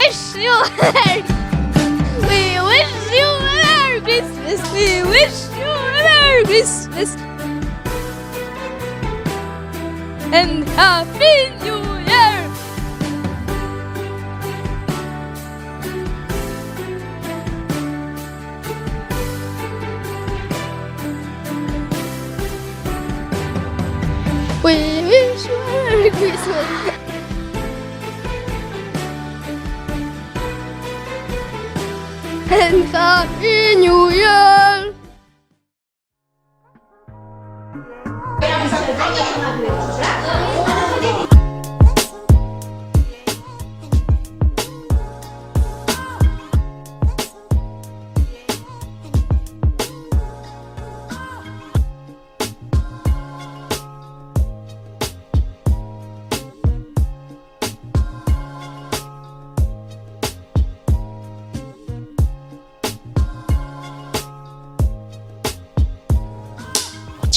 wish you Merry We wish you a Merry Christmas. We wish you a Merry Christmas. And Happy New Year. We wish you 들고 있어. And God in New York.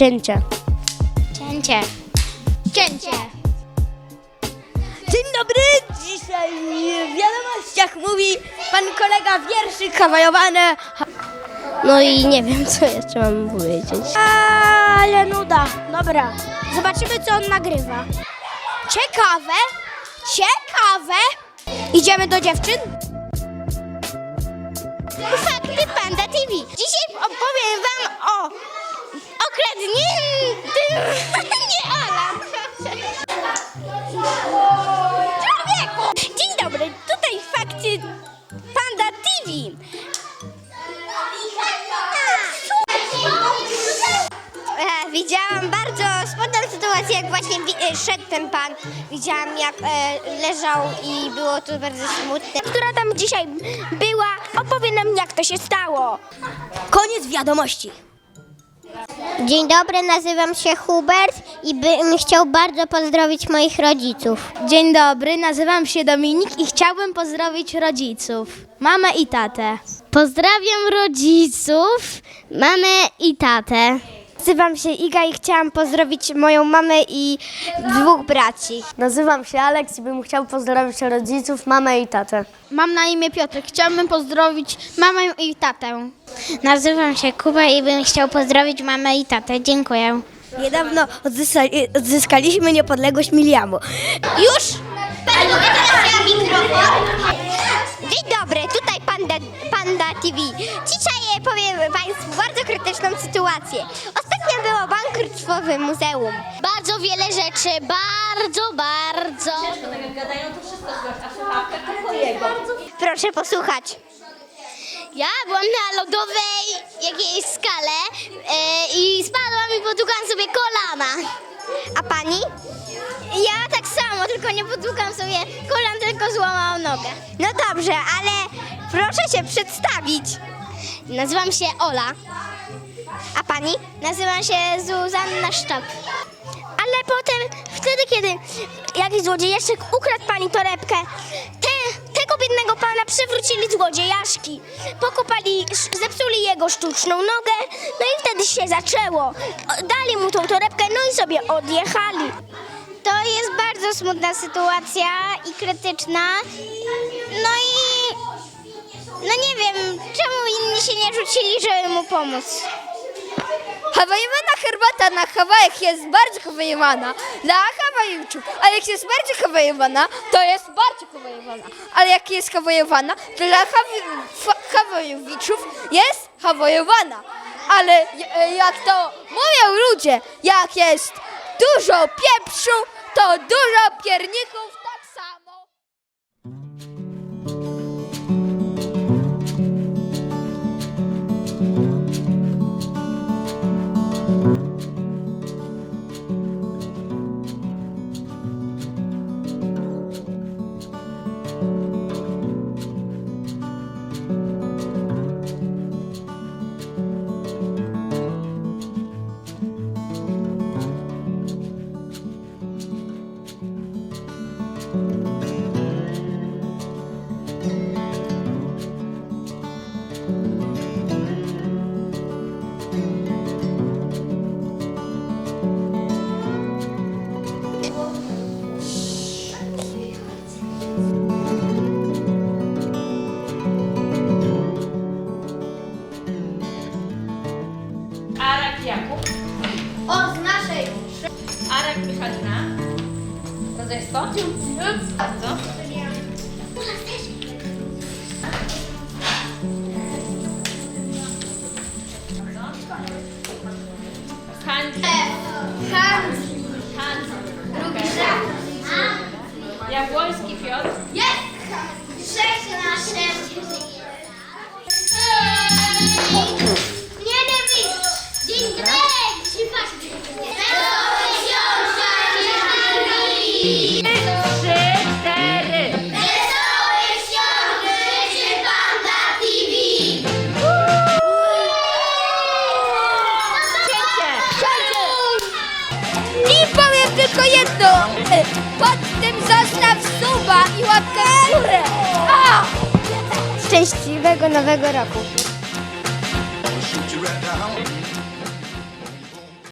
Cięcie. Cięcie. Cięcie. Dzień dobry, dzisiaj w wiadomościach mówi pan kolega wierszy kawajowane. No i nie wiem, co jeszcze mam powiedzieć. Ale nuda. Dobra, zobaczymy, co on nagrywa. Ciekawe, ciekawe. Idziemy do dziewczyn? Fakty Panda TV. Dzisiaj opowiem wam o Nie, Ola. Człowieku! Dzień dobry, tutaj fakty Panda TV. E, widziałam bardzo smutną sytuację, jak właśnie wi- e, szedł ten pan. Widziałam, jak e, leżał i było to bardzo smutne. Która tam dzisiaj była, opowie nam, jak to się stało. Koniec wiadomości. Dzień dobry, nazywam się Hubert i bym chciał bardzo pozdrowić moich rodziców. Dzień dobry, nazywam się Dominik i chciałbym pozdrowić rodziców, mamę i tatę. Pozdrawiam rodziców, mamę i tatę. Nazywam się Iga i chciałam pozdrowić moją mamę i dwóch braci. Nazywam się Aleks i bym chciał pozdrowić rodziców, mamę i tatę. Mam na imię Piotrek, chciałbym pozdrowić mamę i tatę. Nazywam się Kuba i bym chciał pozdrowić mamę i tatę. Dziękuję. Niedawno odzyskali, odzyskaliśmy niepodległość Miliamu. Już? Dzień dobry, tutaj Panda, Panda TV. Dzisiaj e, powiem Państwu bardzo krytyczną sytuację. Ostatnio było bankructwo w muzeum. Bardzo wiele rzeczy, bardzo, bardzo. Proszę posłuchać. Ja byłam na lodowej jakiejś skale e, i spadłam i potłukałam sobie kolana. A Pani? Ja tak samo, tylko nie potłukam sobie kolan, tylko złamałam nogę. No dobrze, ale proszę się przedstawić. Nazywam się Ola. A Pani? Nazywam się Zuzanna Sztab. Ale potem, wtedy kiedy jakiś złodziejaszek ukradł pani torebkę, te, tego biednego pana przywrócili złodziejaszki. Pokopali, sz- zepsuli jego sztuczną nogę, no i wtedy się zaczęło. O, Dali mu tą torebkę, no i sobie odjechali. To jest bardzo smutna sytuacja i krytyczna. No i... No nie wiem, czemu inni się nie rzucili, żeby mu pomóc. Hawajowana herbata na Hawajach jest bardzo hawajowana dla Hawajowców, a jak jest bardzo hawajowana, to jest bardzo hawajowana. Ale jak jest hawajowana, to dla Hawajowiczów jest hawajowana. Ale e, jak to mówią ludzie, jak jest dużo pieprzu, to dużo pierników Rodzeństwo? Bardzo. Hanki. Hanki. Drugi Jabłoński Piotr. Nie jedno. E, Pod tym zostaw suba i łapkę w górę. A! Szczęśliwego nowego roku.